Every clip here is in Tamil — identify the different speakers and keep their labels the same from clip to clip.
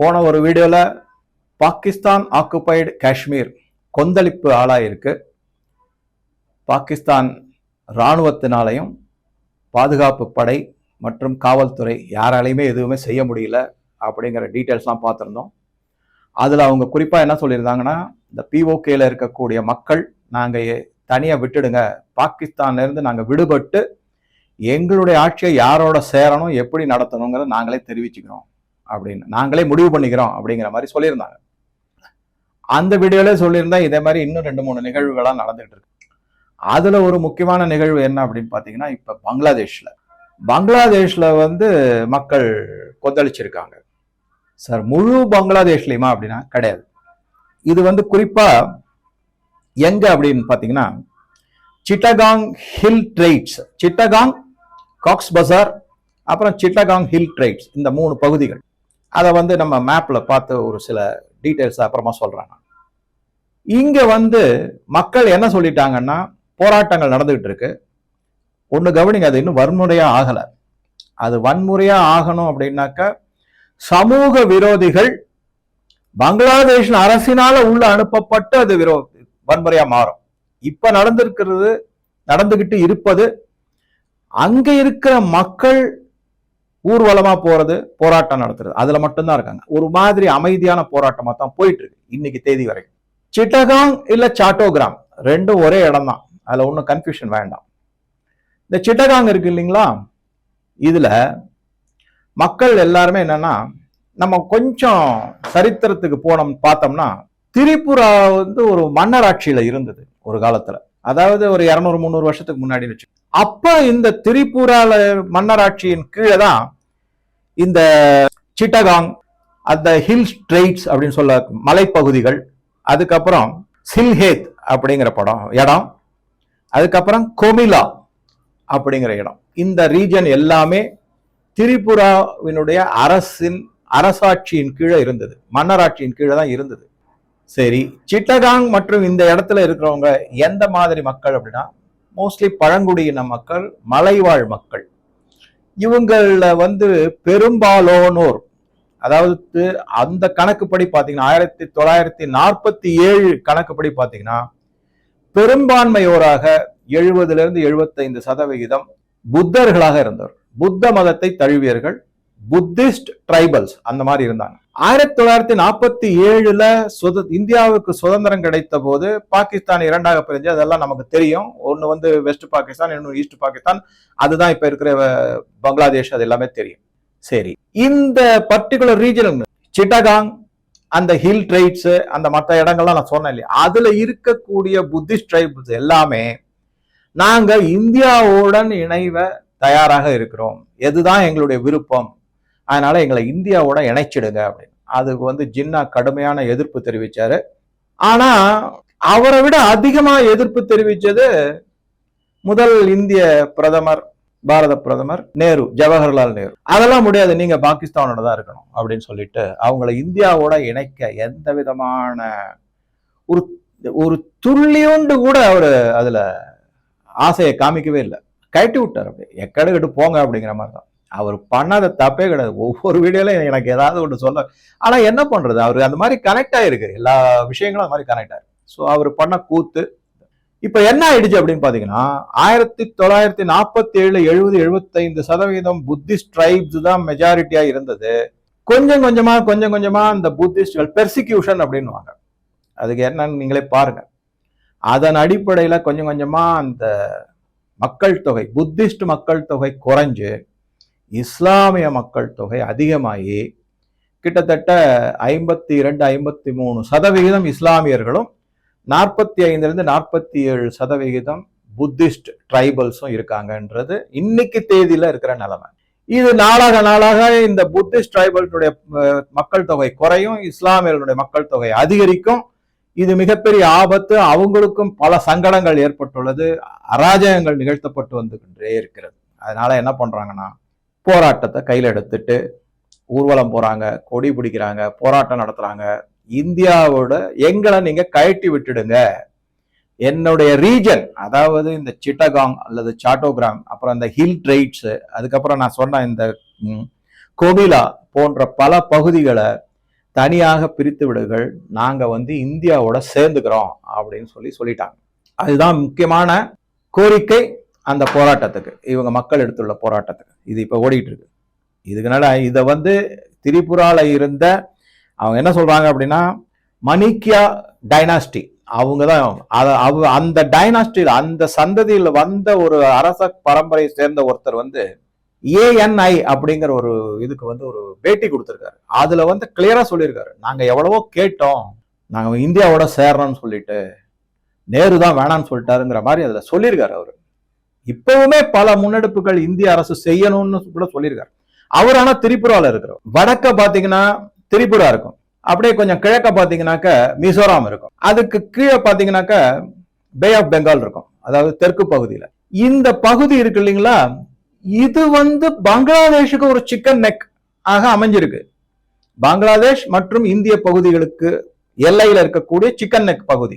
Speaker 1: போன ஒரு வீடியோவில் பாகிஸ்தான் ஆக்குபைடு காஷ்மீர் கொந்தளிப்பு ஆளாயிருக்கு பாகிஸ்தான் இராணுவத்தினாலையும் பாதுகாப்பு படை மற்றும் காவல்துறை யாராலையுமே எதுவுமே செய்ய முடியல அப்படிங்கிற டீட்டெயில்ஸ்லாம் பார்த்துருந்தோம் அதில் அவங்க குறிப்பாக என்ன சொல்லியிருந்தாங்கன்னா இந்த பிஓகேல இருக்கக்கூடிய மக்கள் நாங்கள் தனியாக விட்டுடுங்க பாகிஸ்தான்லேருந்து நாங்கள் விடுபட்டு எங்களுடைய ஆட்சியை யாரோட சேரணும் எப்படி நடத்தணுங்கிறத நாங்களே தெரிவிச்சுக்கிறோம் அப்படின்னு நாங்களே முடிவு பண்ணிக்கிறோம் அப்படிங்கிற மாதிரி சொல்லியிருந்தாங்க அந்த வீடியோல சொல்லியிருந்தா இதே மாதிரி இன்னும் ரெண்டு மூணு நிகழ்வுகளாக நடந்துகிட்டு இருக்கு அதுல ஒரு முக்கியமான நிகழ்வு என்ன அப்படின்னு பார்த்தீங்கன்னா இப்ப பங்களாதேஷ்ல பங்களாதேஷ்ல வந்து மக்கள் கொந்தளிச்சிருக்காங்க சார் முழு பங்களாதேஷ்லையுமா அப்படின்னா கிடையாது இது வந்து குறிப்பா எங்க அப்படின்னு பார்த்தீங்கன்னா சிட்டகாங் ஹில் ட்ரெய்ட்ஸ் சிட்டகாங் காக்ஸ் பசார் அப்புறம் சிட்டகாங் ஹில் ட்ரைட்ஸ் இந்த மூணு பகுதிகள் அதை வந்து நம்ம மேப்பில் பார்த்து ஒரு சில டீட்டெயில்ஸ் அப்புறமா சொல்கிறாங்க இங்கே வந்து மக்கள் என்ன சொல்லிட்டாங்கன்னா போராட்டங்கள் நடந்துகிட்டு இருக்கு ஒன்று கவனிங்க அது இன்னும் வன்முறையாக ஆகலை அது வன்முறையாக ஆகணும் அப்படின்னாக்க சமூக விரோதிகள் பங்களாதேஷ் அரசினால் உள்ள அனுப்பப்பட்டு அது விரோ வன்முறையாக மாறும் இப்போ நடந்திருக்கிறது நடந்துகிட்டு இருப்பது அங்கே இருக்கிற மக்கள் ஊர்வலமாக போகிறது போராட்டம் நடத்துறது அதில் மட்டும்தான் இருக்காங்க ஒரு மாதிரி அமைதியான போராட்டமாக தான் போயிட்டு இருக்கு இன்னைக்கு தேதி வரைக்கும் சிட்டகாங் இல்லை சாட்டோகிராம் ரெண்டும் ஒரே இடம் தான் அதில் ஒன்றும் கன்ஃபியூஷன் வேண்டாம் இந்த சிட்டகாங் இருக்கு இல்லைங்களா இதில் மக்கள் எல்லாருமே என்னன்னா நம்ம கொஞ்சம் சரித்திரத்துக்கு போனோம் பார்த்தோம்னா திரிபுரா வந்து ஒரு மன்னராட்சியில் இருந்தது ஒரு காலத்தில் அதாவது ஒரு இரநூறு முந்நூறு வருஷத்துக்கு முன்னாடி வச்சு அப்போ இந்த திரிபுரால மன்னராட்சியின் கீழே தான் இந்த சிட்டகாங் அந்த ஹில் ஸ்ட்ரெயிட்ஸ் அப்படின்னு சொல்ல மலைப்பகுதிகள் அதுக்கப்புறம் சில்ஹேத் அப்படிங்கிற படம் இடம் அதுக்கப்புறம் கோமிலா அப்படிங்கிற இடம் இந்த ரீஜன் எல்லாமே திரிபுராவினுடைய அரசின் அரசாட்சியின் கீழே இருந்தது மன்னராட்சியின் கீழே தான் இருந்தது சரி சிட்டகாங் மற்றும் இந்த இடத்துல இருக்கிறவங்க எந்த மாதிரி மக்கள் அப்படின்னா மோஸ்ட்லி பழங்குடியின மக்கள் மலைவாழ் மக்கள் இவங்கள வந்து பெரும்பாலோனோர் அதாவது அந்த கணக்குப்படி பார்த்தீங்கன்னா ஆயிரத்தி தொள்ளாயிரத்தி நாற்பத்தி ஏழு கணக்குப்படி பார்த்தீங்கன்னா பெரும்பான்மையோராக எழுபதுலேருந்து எழுபத்தைந்து சதவிகிதம் புத்தர்களாக இருந்தவர் புத்த மதத்தை தழுவியர்கள் புத்திஸ்ட் ட்ரைபல்ஸ் அந்த மாதிரி இருந்தாங்க ஆயிரத்தி தொள்ளாயிரத்தி நாற்பத்தி ஏழுல சுத இந்தியாவுக்கு சுதந்திரம் கிடைத்த போது பாகிஸ்தான் இரண்டாக பிரிஞ்சு அதெல்லாம் நமக்கு தெரியும் ஒன்று வந்து வெஸ்ட் பாகிஸ்தான் இன்னும் ஈஸ்ட் பாகிஸ்தான் அதுதான் இப்போ இருக்கிற பங்களாதேஷ் அது எல்லாமே தெரியும் சரி இந்த பர்டிகுலர் ரீஜன் சிட்டகாங் அந்த ஹில் ட்ரைப்ஸ் அந்த மற்ற இடங்கள்லாம் நான் சொன்னேன் இல்லையா அதுல இருக்கக்கூடிய புத்திஸ்ட் ட்ரைப்ஸ் எல்லாமே நாங்கள் இந்தியாவுடன் இணைவ தயாராக இருக்கிறோம் எதுதான் எங்களுடைய விருப்பம் அதனால் எங்களை இந்தியாவோட இணைச்சிடுங்க அப்படின்னு அதுக்கு வந்து ஜின்னா கடுமையான எதிர்ப்பு தெரிவித்தார் ஆனால் அவரை விட அதிகமாக எதிர்ப்பு தெரிவித்தது முதல் இந்திய பிரதமர் பாரத பிரதமர் நேரு ஜவஹர்லால் நேரு அதெல்லாம் முடியாது நீங்க பாகிஸ்தானோட தான் இருக்கணும் அப்படின்னு சொல்லிட்டு அவங்கள இந்தியாவோட இணைக்க எந்த விதமான ஒரு ஒரு துள்ளியோண்டு கூட அவர் அதுல ஆசையை காமிக்கவே இல்லை கட்டி விட்டார் அப்படியே எக்கடுக்கிட்டு போங்க அப்படிங்கிற மாதிரி தான் அவர் பண்ணாத தப்பே கிடையாது ஒவ்வொரு வீடியோல எனக்கு ஏதாவது ஒன்று சொல்ல ஆனால் என்ன பண்ணுறது அவர் அந்த மாதிரி கனெக்ட் ஆகிருக்கு எல்லா விஷயங்களும் அந்த மாதிரி கனெக்ட் ஆகிருக்கு ஸோ அவர் பண்ண கூத்து இப்போ என்ன ஆயிடுச்சு அப்படின்னு பார்த்தீங்கன்னா ஆயிரத்தி தொள்ளாயிரத்தி நாற்பத்தி ஏழு எழுபது எழுபத்தைந்து சதவீதம் புத்திஸ்ட் ட்ரைப்ஸ் தான் மெஜாரிட்டியாக இருந்தது கொஞ்சம் கொஞ்சமாக கொஞ்சம் கொஞ்சமாக அந்த புத்திஸ்டுகள் பெர்சிக்யூஷன் அப்படின்வாங்க அதுக்கு என்னன்னு நீங்களே பாருங்கள் அதன் அடிப்படையில் கொஞ்சம் கொஞ்சமாக அந்த மக்கள் தொகை புத்திஸ்ட் மக்கள் தொகை குறைஞ்சு இஸ்லாமிய மக்கள் தொகை அதிகமாகி கிட்டத்தட்ட ஐம்பத்தி இரண்டு ஐம்பத்தி மூணு சதவிகிதம் இஸ்லாமியர்களும் நாற்பத்தி ஐந்துலேருந்து நாற்பத்தி ஏழு சதவிகிதம் புத்திஸ்ட் ட்ரைபல்ஸும் இருக்காங்கன்றது இன்னைக்கு தேதியில் இருக்கிற நிலைமை இது நாளாக நாளாக இந்த புத்திஸ்ட் ட்ரைபல்ஸுடைய மக்கள் தொகை குறையும் இஸ்லாமியர்களுடைய மக்கள் தொகை அதிகரிக்கும் இது மிகப்பெரிய ஆபத்து அவங்களுக்கும் பல சங்கடங்கள் ஏற்பட்டுள்ளது அராஜகங்கள் நிகழ்த்தப்பட்டு வந்துகின்றே இருக்கிறது அதனால என்ன பண்றாங்கன்னா போராட்டத்தை கையில் எடுத்துட்டு ஊர்வலம் போகிறாங்க கொடி பிடிக்கிறாங்க போராட்டம் நடத்துகிறாங்க இந்தியாவோட எங்களை நீங்கள் கழட்டி விட்டுடுங்க என்னுடைய ரீஜன் அதாவது இந்த சிட்டகாங் அல்லது சாட்டோகிராம் அப்புறம் இந்த ஹில் ட்ரெய்ட்ஸு அதுக்கப்புறம் நான் சொன்ன இந்த கொமிலா போன்ற பல பகுதிகளை தனியாக பிரித்து விடுகள் நாங்கள் வந்து இந்தியாவோட சேர்ந்துக்கிறோம் அப்படின்னு சொல்லி சொல்லிட்டாங்க அதுதான் முக்கியமான கோரிக்கை அந்த போராட்டத்துக்கு இவங்க மக்கள் எடுத்துள்ள போராட்டத்துக்கு இது இப்போ ஓடிக்கிட்டு இருக்கு இதுக்குனால இதை வந்து திரிபுரால இருந்த அவங்க என்ன சொல்கிறாங்க அப்படின்னா மணிக்கியா டைனாஸ்டி அவங்க தான் அவ அந்த டைனாஸ்டியில் அந்த சந்ததியில் வந்த ஒரு அரச பரம்பரையை சேர்ந்த ஒருத்தர் வந்து ஏஎன்ஐ அப்படிங்கிற ஒரு இதுக்கு வந்து ஒரு பேட்டி கொடுத்துருக்காரு அதில் வந்து கிளியராக சொல்லியிருக்காரு நாங்கள் எவ்வளவோ கேட்டோம் நாங்கள் இந்தியாவோட சேர்றோம்னு சொல்லிட்டு நேரு தான் வேணான்னு சொல்லிட்டாருங்கிற மாதிரி அதில் சொல்லியிருக்காரு அவர் இப்பவுமே பல முன்னெடுப்புகள் இந்திய அரசு செய்யணும்னு கூட சொல்லியிருக்காரு அவர் ஆனா திரிபுரால இருக்கிறோம் வடக்க பாத்தீங்கன்னா திரிபுரா இருக்கும் அப்படியே கொஞ்சம் கிழக்க பாத்தீங்கன்னாக்க மிசோராம் இருக்கும் அதுக்கு கீழே பாத்தீங்கன்னாக்க பே ஆஃப் பெங்கால் இருக்கும் அதாவது தெற்கு பகுதியில இந்த பகுதி இருக்கு இல்லைங்களா இது வந்து பங்களாதேஷுக்கு ஒரு சிக்கன் நெக் ஆக அமைஞ்சிருக்கு பங்களாதேஷ் மற்றும் இந்திய பகுதிகளுக்கு எல்லையில் இருக்கக்கூடிய சிக்கன் நெக் பகுதி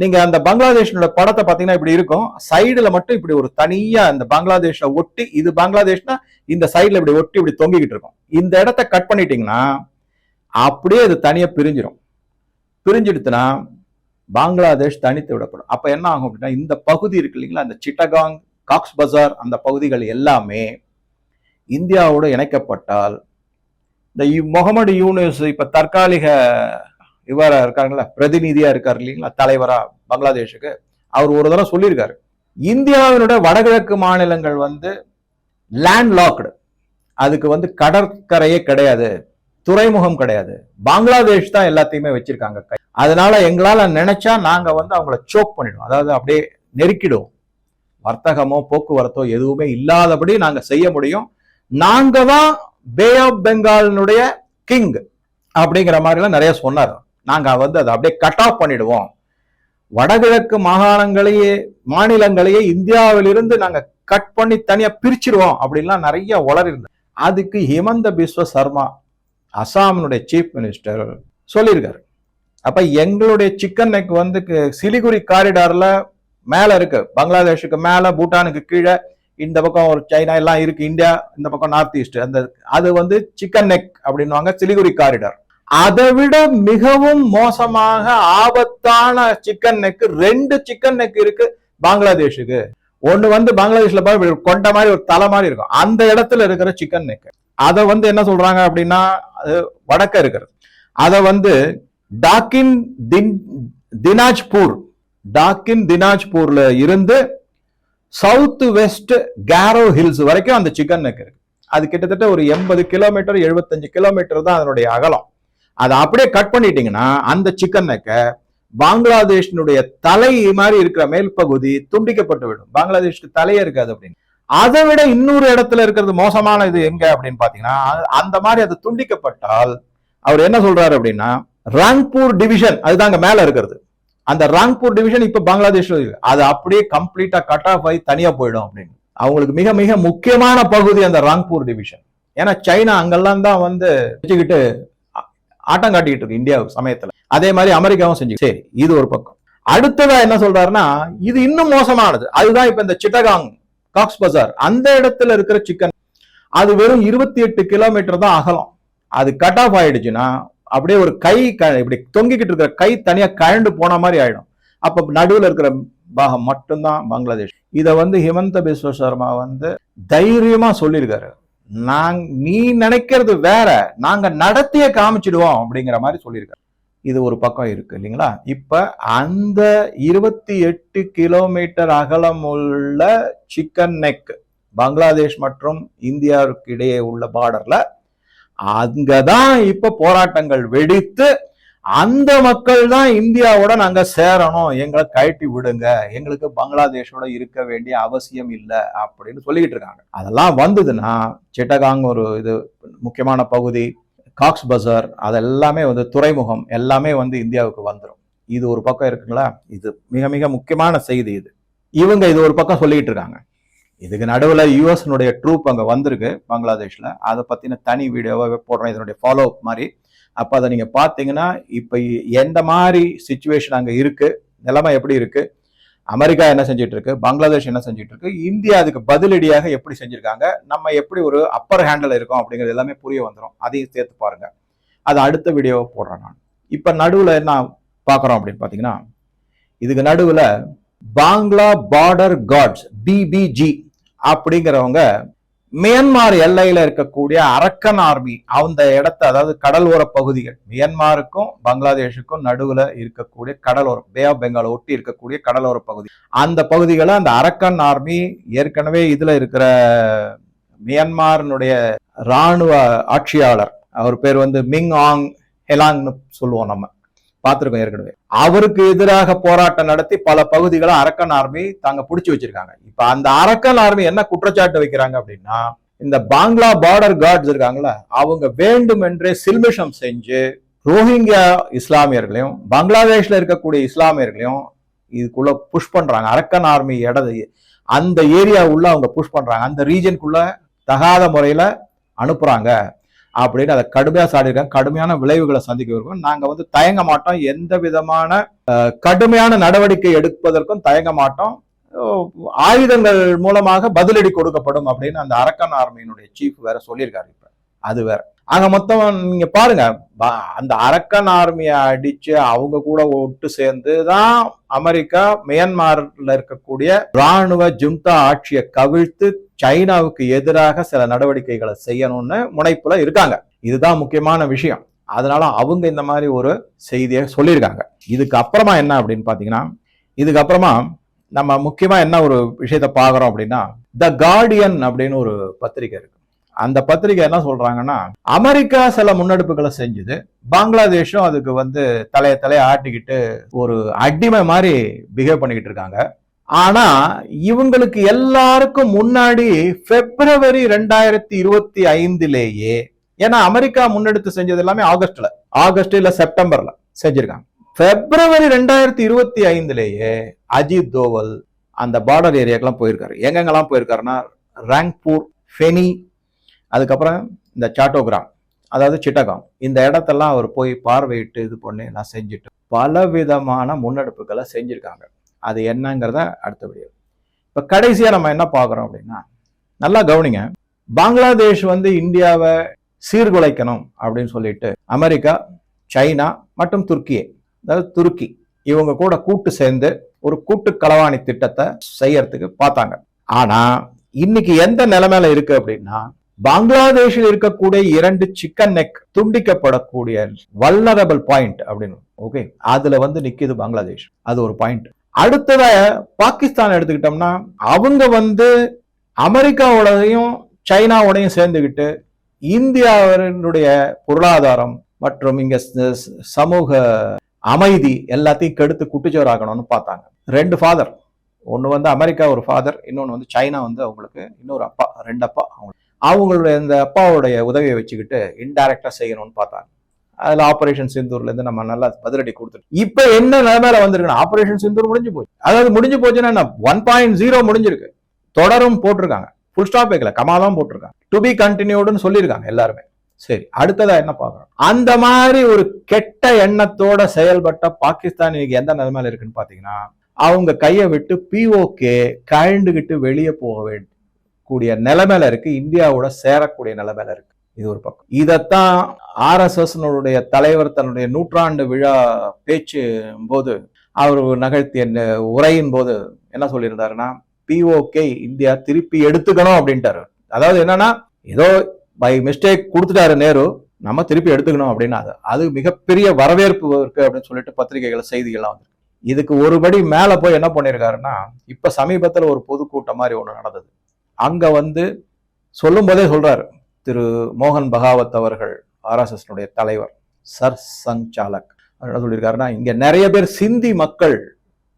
Speaker 1: நீங்க அந்த பங்களாதேஷனோட படத்தை பாத்தீங்கன்னா இப்படி இருக்கும் சைடுல மட்டும் இப்படி ஒரு தனியா அந்த பங்களாதேஷ ஒட்டி இது பங்களாதேஷ்னா இந்த சைடுல இப்படி ஒட்டி இப்படி தொங்கிக்கிட்டு இருக்கும் இந்த இடத்த கட் பண்ணிட்டீங்கன்னா அப்படியே அது தனியா பிரிஞ்சிடும் பிரிஞ்சிடுத்துனா பங்களாதேஷ் தனித்து விடப்படும் அப்ப என்ன ஆகும் அப்படின்னா இந்த பகுதி இருக்கு இல்லைங்களா அந்த சிட்டகாங் காக்ஸ் பஜார் அந்த பகுதிகள் எல்லாமே இந்தியாவோடு இணைக்கப்பட்டால் இந்த முகமது யூனிஸ் இப்ப தற்காலிக இவரா இருக்காங்களா பிரதிநிதியா இருக்கார் இல்லைங்களா தலைவரா பங்களாதேஷுக்கு அவர் ஒரு தடவை சொல்லியிருக்காரு இந்தியாவினுடைய வடகிழக்கு மாநிலங்கள் வந்து லேண்ட் லாக்டு அதுக்கு வந்து கடற்கரையே கிடையாது துறைமுகம் கிடையாது பங்களாதேஷ் தான் எல்லாத்தையுமே வச்சிருக்காங்க அதனால எங்களால நினைச்சா நாங்க வந்து அவங்கள சோக் பண்ணிடுவோம் அதாவது அப்படியே நெருக்கிடுவோம் வர்த்தகமோ போக்குவரத்தோ எதுவுமே இல்லாதபடி நாங்க செய்ய முடியும் நாங்க தான் பே ஆஃப் பெங்கால்னுடைய கிங் அப்படிங்கிற மாதிரிலாம் நிறைய சொன்னார் நாங்கள் வந்து அதை அப்படியே கட் ஆஃப் பண்ணிடுவோம் வடகிழக்கு மாகாணங்களையே மாநிலங்களையே இந்தியாவிலிருந்து நாங்கள் கட் பண்ணி தனியாக பிரிச்சிருவோம் அப்படின்லாம் நிறைய வளர்ந்தது அதுக்கு ஹிமந்த பிஸ்வ சர்மா அசாமினுடைய சீஃப் மினிஸ்டர் சொல்லியிருக்காரு அப்போ எங்களுடைய சிக்கன் நெக் வந்து சிலிகுரி காரிடாரில் மேலே இருக்கு பங்களாதேஷுக்கு மேலே பூட்டானுக்கு கீழே இந்த பக்கம் ஒரு சைனா எல்லாம் இருக்கு இந்தியா இந்த பக்கம் நார்த் ஈஸ்ட் அந்த அது வந்து சிக்கன் நெக் அப்படின்வாங்க சிலிகுரி காரிடார் அதை விட மிகவும் மோசமாக ஆபத்தான சிக்கன் நெக்கு ரெண்டு சிக்கன் நெக் இருக்கு பங்களாதேஷுக்கு ஒன்று வந்து பங்களாதேஷ்ல போய் கொண்ட மாதிரி ஒரு தலை மாதிரி இருக்கும் அந்த இடத்துல இருக்கிற சிக்கன் நெக் அதை வந்து என்ன சொல்றாங்க அப்படின்னா அது வடக்க இருக்கிறது அதை வந்து டாக்கின் தின் தினாஜ்பூர் டாக்கின் தினாஜ்பூர்ல இருந்து சவுத் வெஸ்ட் கேரோ ஹில்ஸ் வரைக்கும் அந்த சிக்கன் நெக் இருக்கு அது கிட்டத்தட்ட ஒரு எண்பது கிலோமீட்டர் எழுபத்தஞ்சு கிலோமீட்டர் தான் அதனுடைய அகலம் அதை அப்படியே கட் பண்ணிட்டீங்கன்னா அந்த சிக்கன் பங்களாதேஷினுடைய பங்களாதேஷனுடைய தலை மாதிரி இருக்கிற மேல் பகுதி துண்டிக்கப்பட்டு விடும் பங்களாதேஷ்க்கு தலையே இருக்காது அப்படின்னு அதை விட இன்னொரு இடத்துல இருக்கிறது மோசமான இது எங்க அப்படின்னு பாத்தீங்கன்னா அந்த மாதிரி அது துண்டிக்கப்பட்டால் அவர் என்ன சொல்றாரு அப்படின்னா ராங்பூர் டிவிஷன் அதுதாங்க மேல இருக்கிறது அந்த ராங்பூர் டிவிஷன் இப்ப பங்களாதேஷ் அது அப்படியே கம்ப்ளீட்டா கட் ஆஃப் ஆகி தனியா போயிடும் அப்படின்னு அவங்களுக்கு மிக மிக முக்கியமான பகுதி அந்த ராங்பூர் டிவிஷன் ஏன்னா சைனா அங்கெல்லாம் தான் வந்து வச்சுக்கிட்டு ஆட்டம் காட்டிக்கிட்டு இருக்கு இந்தியாவுக்கு சமயத்துல அதே மாதிரி அமெரிக்காவும் செஞ்சு சரி இது ஒரு பக்கம் அடுத்ததா என்ன சொல்றாருன்னா இது இன்னும் மோசமானது அதுதான் இப்ப இந்த சிட்டகாங் காக்ஸ் பசார் அந்த இடத்துல இருக்கிற சிக்கன் அது வெறும் இருபத்தி எட்டு கிலோமீட்டர் தான் அகலம் அது கட் ஆஃப் ஆயிடுச்சுன்னா அப்படியே ஒரு கை இப்படி தொங்கிக்கிட்டு இருக்கிற கை தனியா கழண்டு போன மாதிரி ஆயிடும் அப்ப நடுவில் இருக்கிற பாகம் மட்டும்தான் பங்களாதேஷ் இதை வந்து ஹிமந்த பிஸ்வ சர்மா வந்து தைரியமா சொல்லியிருக்காரு நாங் நீ நினைக்கிறது வேற நாங்க நடத்திய காமிச்சிடுவோம் அப்படிங்கிற மாதிரி சொல்லியிருக்காரு இது ஒரு பக்கம் இருக்கு இல்லைங்களா இப்ப அந்த இருபத்தி எட்டு கிலோமீட்டர் அகலம் உள்ள சிக்கன் நெக் பங்களாதேஷ் மற்றும் இந்தியாவுக்கு இடையே உள்ள பார்டர்ல அங்கதான் இப்ப போராட்டங்கள் வெடித்து அந்த மக்கள் தான் இந்தியாவோட நாங்க சேரணும் எங்களை கழட்டி விடுங்க எங்களுக்கு பங்களாதேஷோட இருக்க வேண்டிய அவசியம் இல்லை அப்படின்னு சொல்லிக்கிட்டு இருக்காங்க அதெல்லாம் வந்ததுன்னா சிட்டகாங் ஒரு இது முக்கியமான பகுதி காக்ஸ் பசார் அதெல்லாமே வந்து துறைமுகம் எல்லாமே வந்து இந்தியாவுக்கு வந்துடும் இது ஒரு பக்கம் இருக்குங்களா இது மிக மிக முக்கியமான செய்தி இது இவங்க இது ஒரு பக்கம் சொல்லிக்கிட்டு இருக்காங்க இதுக்கு நடுவில் யூஎஸ்னுடைய ட்ரூப் அங்கே வந்திருக்கு பங்களாதேஷில் அதை பற்றின தனி வீடியோவை போடுறேன் இதனுடைய ஃபாலோ அப் மாதிரி அப்போ அதை நீங்கள் பார்த்தீங்கன்னா இப்போ எந்த மாதிரி சுச்சுவேஷன் அங்கே இருக்குது நிலைமை எப்படி இருக்குது அமெரிக்கா என்ன செஞ்சுட்டு இருக்கு பங்களாதேஷ் என்ன செஞ்சுட்டு இருக்கு இந்தியா அதுக்கு பதிலடியாக எப்படி செஞ்சுருக்காங்க நம்ம எப்படி ஒரு அப்பர் ஹேண்டில் இருக்கோம் அப்படிங்கிறது எல்லாமே புரிய வந்துடும் அதையும் சேர்த்து பாருங்க அதை அடுத்த வீடியோவை போடுறேன் நான் இப்போ நடுவில் என்ன பார்க்குறோம் அப்படின்னு பார்த்தீங்கன்னா இதுக்கு நடுவில் பாங்களா பார்டர் காட்ஸ் பிபிஜி அப்படிங்கிறவங்க மியன்மார் எல்லையில இருக்கக்கூடிய அரக்கன் ஆர்மி அந்த இடத்த அதாவது கடலோர பகுதிகள் மியன்மாருக்கும் பங்களாதேஷுக்கும் நடுவுல இருக்கக்கூடிய கடலோரம் பே ஆஃப் பெங்கால் ஒட்டி இருக்கக்கூடிய கடலோர பகுதி அந்த பகுதிகளை அந்த அரக்கன் ஆர்மி ஏற்கனவே இதுல இருக்கிற மியன்மாரினுடைய இராணுவ ஆட்சியாளர் அவர் பேர் வந்து மிங் ஆங் ஹெலாங்னு சொல்லுவோம் நம்ம பார்த்துருக்கோம் ஏற்கனவே அவருக்கு எதிராக போராட்டம் நடத்தி பல பகுதிகளை அரக்கன் ஆர்மி தாங்க பிடிச்சி வச்சிருக்காங்க இப்ப அந்த அரக்கன் ஆர்மி என்ன குற்றச்சாட்டு வைக்கிறாங்க அப்படின்னா இந்த பாங்களா பார்டர் கார்ட்ஸ் இருக்காங்களா அவங்க வேண்டும் என்றே சில்மிஷம் செஞ்சு ரோஹிங்கியா இஸ்லாமியர்களையும் பங்களாதேஷ்ல இருக்கக்கூடிய இஸ்லாமியர்களையும் இதுக்குள்ள புஷ் பண்றாங்க அரக்கன் ஆர்மி இடது அந்த ஏரியா உள்ள அவங்க புஷ் பண்றாங்க அந்த ரீஜனுக்குள்ள தகாத முறையில அனுப்புறாங்க அப்படின்னு அதை கடுமையாக சாடியிருக்காங்க கடுமையான விளைவுகளை சந்திக்க இருக்கும் நாங்கள் வந்து தயங்க மாட்டோம் எந்த விதமான கடுமையான நடவடிக்கை எடுப்பதற்கும் தயங்க மாட்டோம் ஆயுதங்கள் மூலமாக பதிலடி கொடுக்கப்படும் அப்படின்னு அந்த அரக்கன் ஆர்மியினுடைய சீஃப் வேற சொல்லியிருக்காரு இப்போ அது வேற அங்க மொத்தம் நீங்க பாருங்க அந்த அரக்கன் ஆர்மியை அடிச்சு அவங்க கூட ஒட்டு சேர்ந்து தான் அமெரிக்கா மியான்மர்ல இருக்கக்கூடிய ராணுவ ஜும்தா ஆட்சியை கவிழ்த்து சைனாவுக்கு எதிராக சில நடவடிக்கைகளை செய்யணும்னு முனைப்புல இருக்காங்க இதுதான் முக்கியமான விஷயம் அதனால அவங்க இந்த மாதிரி ஒரு செய்தியை சொல்லியிருக்காங்க இதுக்கு அப்புறமா என்ன அப்படின்னு பாத்தீங்கன்னா இதுக்கப்புறமா நம்ம முக்கியமா என்ன ஒரு விஷயத்த பாக்குறோம் அப்படின்னா த கார்டியன் அப்படின்னு ஒரு பத்திரிகை இருக்கு அந்த பத்திரிகை என்ன சொல்றாங்கன்னா அமெரிக்கா சில முன்னெடுப்புகளை செஞ்சுது பங்களாதேஷும் அதுக்கு வந்து தலைய தலைய ஆட்டிக்கிட்டு ஒரு அடிமை மாதிரி பிஹேவ் பண்ணிக்கிட்டு இருக்காங்க ஆனா இவங்களுக்கு எல்லாருக்கும் முன்னாடி பிப்ரவரி ரெண்டாயிரத்தி இருபத்தி ஐந்துலேயே ஏன்னா அமெரிக்கா முன்னெடுத்து செஞ்சது எல்லாமே ஆகஸ்ட்ல ஆகஸ்ட் இல்ல செப்டம்பர்ல செஞ்சிருக்காங்க பிப்ரவரி ரெண்டாயிரத்தி இருபத்தி ஐந்துலேயே அஜித் தோவல் அந்த பார்டர் ஏரியாக்கெல்லாம் போயிருக்காரு எங்கெங்கெல்லாம் போயிருக்காருன்னா ரங்பூர் ஃபெனி அதுக்கப்புறம் இந்த சாட்டோகிராம் அதாவது சிட்டகம் இந்த இடத்தெல்லாம் அவர் போய் பார்வையிட்டு இது பண்ணி நான் செஞ்சுட்டு பல விதமான முன்னெடுப்புகளை செஞ்சுருக்காங்க அது என்னங்கிறத அடுத்த வீடியோ இப்போ கடைசியாக நம்ம என்ன பார்க்குறோம் அப்படின்னா நல்லா கவனிங்க பங்களாதேஷ் வந்து இந்தியாவை சீர்குலைக்கணும் அப்படின்னு சொல்லிட்டு அமெரிக்கா சைனா மற்றும் துருக்கியே அதாவது துருக்கி இவங்க கூட கூட்டு சேர்ந்து ஒரு கூட்டு களவாணி திட்டத்தை செய்யறதுக்கு பார்த்தாங்க ஆனால் இன்னைக்கு எந்த நிலைமையில இருக்கு அப்படின்னா பங்களாதேஷில் இருக்கக்கூடிய இரண்டு சிக்கன் நெக் துண்டிக்கப்படக்கூடிய வல்லரபிள் பாயிண்ட் அப்படின்னு ஓகே அதுல வந்து நிக்குது பங்களாதேஷ் அது ஒரு பாயிண்ட் அடுத்தத பாகிஸ்தான் எடுத்துக்கிட்டோம்னா அவங்க வந்து அமெரிக்காவோடையும் சைனாவோடையும் சேர்ந்துக்கிட்டு இந்தியாவினுடைய பொருளாதாரம் மற்றும் இங்க சமூக அமைதி எல்லாத்தையும் கெடுத்து ஆகணும்னு பார்த்தாங்க ரெண்டு ஃபாதர் ஒன்று வந்து அமெரிக்கா ஒரு ஃபாதர் இன்னொன்று வந்து சைனா வந்து அவங்களுக்கு இன்னொரு அப்பா ரெண்டு அப்பா அவங்களுக்கு அவங்களுடைய இந்த அப்பாவுடைய உதவியை வச்சுக்கிட்டு இன்டைரக்டாக செய்யணும்னு பார்த்தாங்க அதில் ஆப்ரேஷன் சிந்தூர்லேருந்து நம்ம நல்லா பதிலடி கொடுத்துருக்கோம் இப்போ என்ன நிலைமையில வந்திருக்குன்னா ஆப்ரேஷன் சிந்தூர் முடிஞ்சு போச்சு அதாவது முடிஞ்சு போச்சுன்னா என்ன ஒன் பாயிண்ட் ஜீரோ முடிஞ்சிருக்கு தொடரும் போட்டிருக்காங்க ஃபுல் ஸ்டாப் வைக்கல கமா தான் போட்டிருக்காங்க டு பி கண்டினியூடுன்னு சொல்லியிருக்காங்க எல்லாருமே சரி அடுத்ததா என்ன பார்க்கணும் அந்த மாதிரி ஒரு கெட்ட எண்ணத்தோட செயல்பட்ட பாகிஸ்தான் இன்னைக்கு எந்த நிலைமையில இருக்குன்னு பாத்தீங்கன்னா அவங்க கையை விட்டு பிஓகே கழண்டுகிட்டு வெளியே போக வேண்டும் கூடிய நிலைமையில இருக்கு இந்தியாவோட சேரக்கூடிய நிலைமையில இருக்கு இது ஒரு பக்கம் இதைத்தான் ஆர்எஸ்எஸ்னுடைய தலைவர் தன்னுடைய நூற்றாண்டு விழா பேச்சு போது அவர் நகழ்த்திய உரையின் போது என்ன சொல்லியிருந்தாருன்னா பிஓகே இந்தியா திருப்பி எடுத்துக்கணும் அப்படின்ட்டாரு அதாவது என்னன்னா ஏதோ பை மிஸ்டேக் கொடுத்துட்டாரு நேரு நம்ம திருப்பி எடுத்துக்கணும் அப்படின்னா அது அது மிகப்பெரிய வரவேற்பு இருக்கு அப்படின்னு சொல்லிட்டு பத்திரிகைகள் செய்திகள்லாம் வந்து இதுக்கு ஒருபடி மேல போய் என்ன பண்ணியிருக்காருன்னா இப்ப சமீபத்துல ஒரு பொதுக்கூட்டம் மாதிரி ஒன்று நடந்தது அங்கே வந்து சொல்லும் போதே சொல்கிறார் திரு மோகன் பகாவத் அவர்கள் ஆர்எஸ்எஸ்னுடைய தலைவர் சர் சங் சாலக் என்ன சொல்லியிருக்காருன்னா இங்கே நிறைய பேர் சிந்தி மக்கள்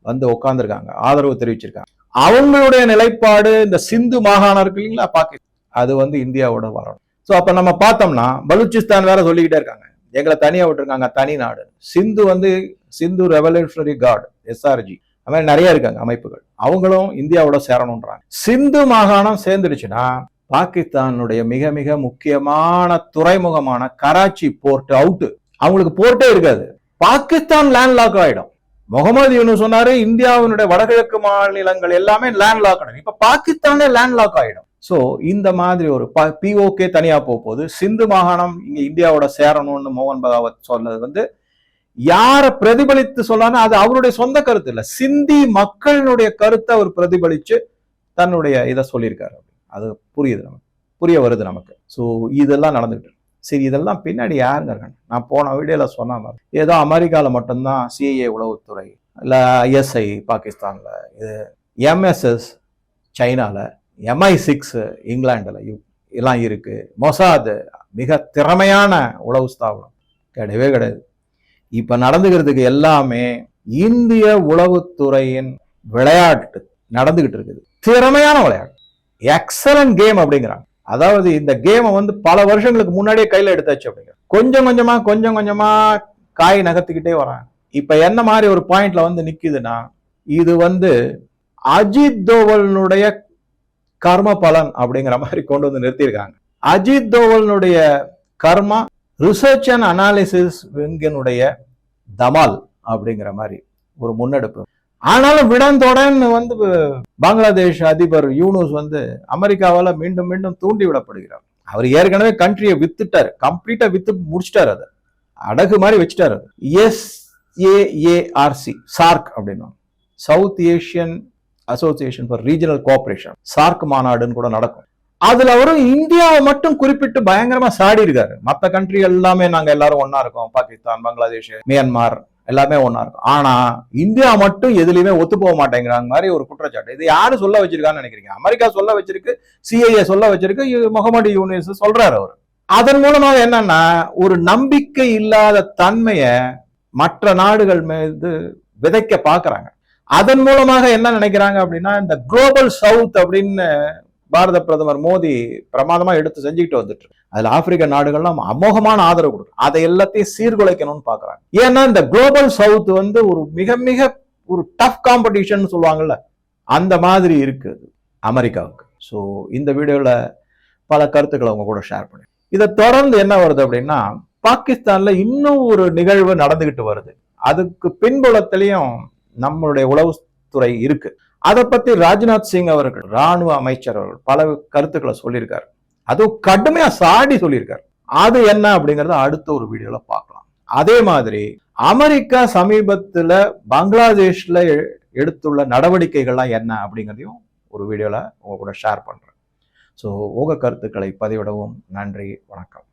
Speaker 1: வந்து உட்காந்துருக்காங்க ஆதரவு தெரிவிச்சிருக்காங்க அவங்களுடைய நிலைப்பாடு இந்த சிந்து மாகாணம் இருக்கு இல்லைங்களா பாகிஸ்தான் அது வந்து இந்தியாவோட வரணும் ஸோ அப்போ நம்ம பார்த்தோம்னா பலூச்சிஸ்தான் வேற சொல்லிக்கிட்டே இருக்காங்க எங்களை தனியாக விட்டுருக்காங்க தனி நாடு சிந்து வந்து சிந்து ரெவல்யூஷனரி கார்டு எஸ்ஆர்ஜி அது மாதிரி நிறைய இருக்காங்க அமைப்புகள் அவங்களும் இந்தியாவோட சேரணுன்றாங்க சிந்து மாகாணம் சேர்ந்துடுச்சுன்னா பாகிஸ்தானுடைய மிக மிக முக்கியமான துறைமுகமான கராச்சி போர்ட் அவுட்டு அவங்களுக்கு போர்ட்டே இருக்காது பாகிஸ்தான் லேண்ட் லாக் ஆகிடும் முகமது யூனு சொன்னாரு இந்தியாவினுடைய வடகிழக்கு மாநிலங்கள் எல்லாமே லேண்ட் லாக் ஆகிடும் இப்ப பாகிஸ்தானே லேண்ட் லாக் ஆகிடும் ஸோ இந்த மாதிரி ஒரு ப பிஓகே தனியாக போகுது சிந்து மாகாணம் இங்கே இந்தியாவோட சேரணும்னு மோகன் பகாவத் சொன்னது வந்து யாரை பிரதிபலித்து சொல்லான்னு அது அவருடைய சொந்த கருத்து இல்லை சிந்தி மக்களினுடைய கருத்தை அவர் பிரதிபலிச்சு தன்னுடைய இதை சொல்லியிருக்காரு அது புரியுது நமக்கு புரிய வருது நமக்கு ஸோ இதெல்லாம் நடந்துகிட்டு சரி இதெல்லாம் பின்னாடி யாருங்க இருக்காங்க நான் போன வீடியோவில் சொன்னாங்க ஏதோ அமெரிக்காவில் மட்டும்தான் சிஏ உளவுத்துறை இல்லை ஐஎஸ்ஐ பாகிஸ்தானில் இது எம்எஸ்எஸ் சைனாவில் எம்ஐ சிக்ஸ் இங்கிலாண்டில் எல்லாம் இருக்குது மொசாது மிக திறமையான உளவு ஸ்தாபனம் கிடையவே கிடையாது இப்ப நடந்துகிறதுக்கு எல்லாமே இந்திய உளவுத்துறையின் விளையாட்டு நடந்துகிட்டு இருக்குது திறமையான விளையாட்டு எக்ஸலன்ட் கேம் அப்படிங்கிறாங்க அதாவது இந்த கேமை வந்து பல வருஷங்களுக்கு முன்னாடியே கையில் எடுத்தாச்சு அப்படிங்கிற கொஞ்சம் கொஞ்சமா கொஞ்சம் கொஞ்சமா காய் நகர்த்திக்கிட்டே வராங்க இப்ப என்ன மாதிரி ஒரு பாயிண்ட்ல வந்து நிக்குதுன்னா இது வந்து அஜித் தோவலனுடைய கர்ம பலன் அப்படிங்கிற மாதிரி கொண்டு வந்து நிறுத்தியிருக்காங்க அஜித் தோவலனுடைய கர்மா ரிசர்ச் அண்ட் அனாலிசிஸ் விங்கினுடைய தமால் அப்படிங்கிற மாதிரி ஒரு முன்னெடுப்பு ஆனாலும் விடந்தொடன் வந்து பங்களாதேஷ் அதிபர் யூனூஸ் வந்து அமெரிக்காவால் மீண்டும் மீண்டும் தூண்டி விடப்படுகிறார் அவர் ஏற்கனவே கண்ட்ரியை வித்துட்டார் கம்ப்ளீட்டா வித்து முடிச்சிட்டார் அதை அடகு மாதிரி வச்சுட்டார் அது எஸ் ஏஏஆர்சி சார்க் அப்படின்னா south Asian association for regional cooperation SAARC மாநாடுன்னு கூட நடக்கும் அதுல அவரும் இந்தியாவை மட்டும் குறிப்பிட்டு பயங்கரமா சாடி இருக்காரு மற்ற கண்ட்ரி எல்லாமே நாங்க எல்லாரும் ஒன்னா இருக்கோம் பாகிஸ்தான் பங்களாதேஷ் மியான்மார் எல்லாமே ஒன்னா இருக்கும் ஆனா இந்தியா மட்டும் எதுலையுமே ஒத்து போக மாட்டேங்கிறாங்க மாதிரி ஒரு குற்றச்சாட்டு இது யாரு சொல்ல வச்சிருக்கான்னு நினைக்கிறீங்க அமெரிக்கா சொல்ல வச்சிருக்கு சிஐஏ சொல்ல வச்சிருக்கு முகமது யூனிஸ் சொல்றாரு அவர் அதன் மூலமாக என்னன்னா ஒரு நம்பிக்கை இல்லாத தன்மைய மற்ற நாடுகள் மீது விதைக்க பாக்குறாங்க அதன் மூலமாக என்ன நினைக்கிறாங்க அப்படின்னா இந்த குளோபல் சவுத் அப்படின்னு பாரத பிரதமர் மோடி பிரமாதமாக எடுத்து செஞ்சுக்கிட்டு வந்துட்டு அதுல ஆப்பிரிக்க நாடுகள்லாம் அமோகமான ஆதரவு கொடுக்கும் அதை எல்லாத்தையும் சீர்குலைக்கணும்னு பாக்குறாங்க ஏன்னா இந்த குளோபல் சவுத் வந்து ஒரு மிக மிக ஒரு டஃப் காம்படிஷன் சொல்லுவாங்கல்ல அந்த மாதிரி இருக்குது அமெரிக்காவுக்கு ஸோ இந்த வீடியோவில் பல கருத்துக்களை அவங்க கூட ஷேர் பண்ணி இதை தொடர்ந்து என்ன வருது அப்படின்னா பாகிஸ்தான்ல இன்னும் ஒரு நிகழ்வு நடந்துகிட்டு வருது அதுக்கு பின்புலத்திலையும் நம்மளுடைய உளவுத்துறை இருக்கு அதை பத்தி ராஜ்நாத் சிங் அவர்கள் ராணுவ அமைச்சர் அவர்கள் பல கருத்துக்களை சொல்லியிருக்காரு அதுவும் கடுமையா சாடி சொல்லியிருக்காரு அது என்ன அப்படிங்கறத அடுத்த ஒரு வீடியோல பார்க்கலாம் அதே மாதிரி அமெரிக்கா சமீபத்துல பங்களாதேஷ்ல எடுத்துள்ள நடவடிக்கைகள்லாம் என்ன அப்படிங்கிறதையும் ஒரு வீடியோவில் உங்கள் கூட ஷேர் பண்றேன் ஸோ உங்க கருத்துக்களை பதிவிடவும் நன்றி வணக்கம்